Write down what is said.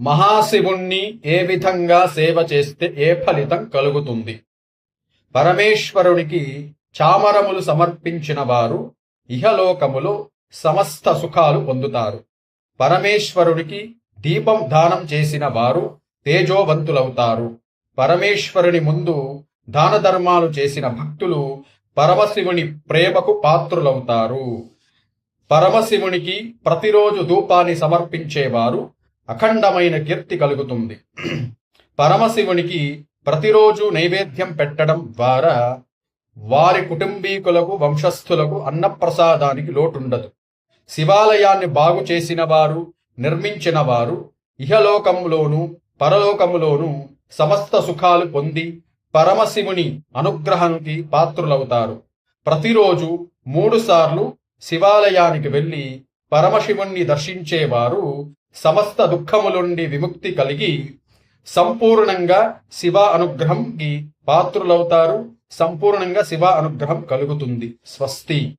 మహాశివుణ్ణి ఏ విధంగా సేవ చేస్తే ఏ ఫలితం కలుగుతుంది? పరమేశ్వరునికి చామరములు సమర్పించిన వారు ఇహలోకములో సమస్త సుఖాలు పొందుతారు. పరమేశ్వరునికి దీపం దానం చేసిన వారు తేజోవంతులవుతారు. పరమేశ్వరుని ముందు దాన ధర్మాలు చేసిన భక్తులు పరమశివుని ప్రేమకు పాత్రులవుతారు. పరమశివునికి ప్రతిరోజు ధూపాన్ని సమర్పించేవారు అఖండమైన కీర్తి కలుగుతుంది. పరమశివునికి ప్రతిరోజు నైవేద్యం పెట్టడం ద్వారా వారి కుటుంబీకులకు వంశస్థులకు అన్నప్రసాదానికి లోటుండదు. శివాలయాన్ని బాగు చేసిన వారు నిర్మించిన వారు ఇహలోకములోను పరలోకములోను సమస్త సుఖాలు పొంది పరమశివుని అనుగ్రహానికి పాత్రులవుతారు. ప్రతిరోజు మూడుసార్లు శివాలయానికి వెళ్ళి పరమశివుణ్ణి దర్శించేవారు సమస్త దుఃఖములుండి విముక్తి కలిగి సంపూర్ణంగా శివ అనుగ్రహంకి పాత్రులవుతారు. సంపూర్ణంగా శివ అనుగ్రహం కలుగుతుంది. స్వస్తి.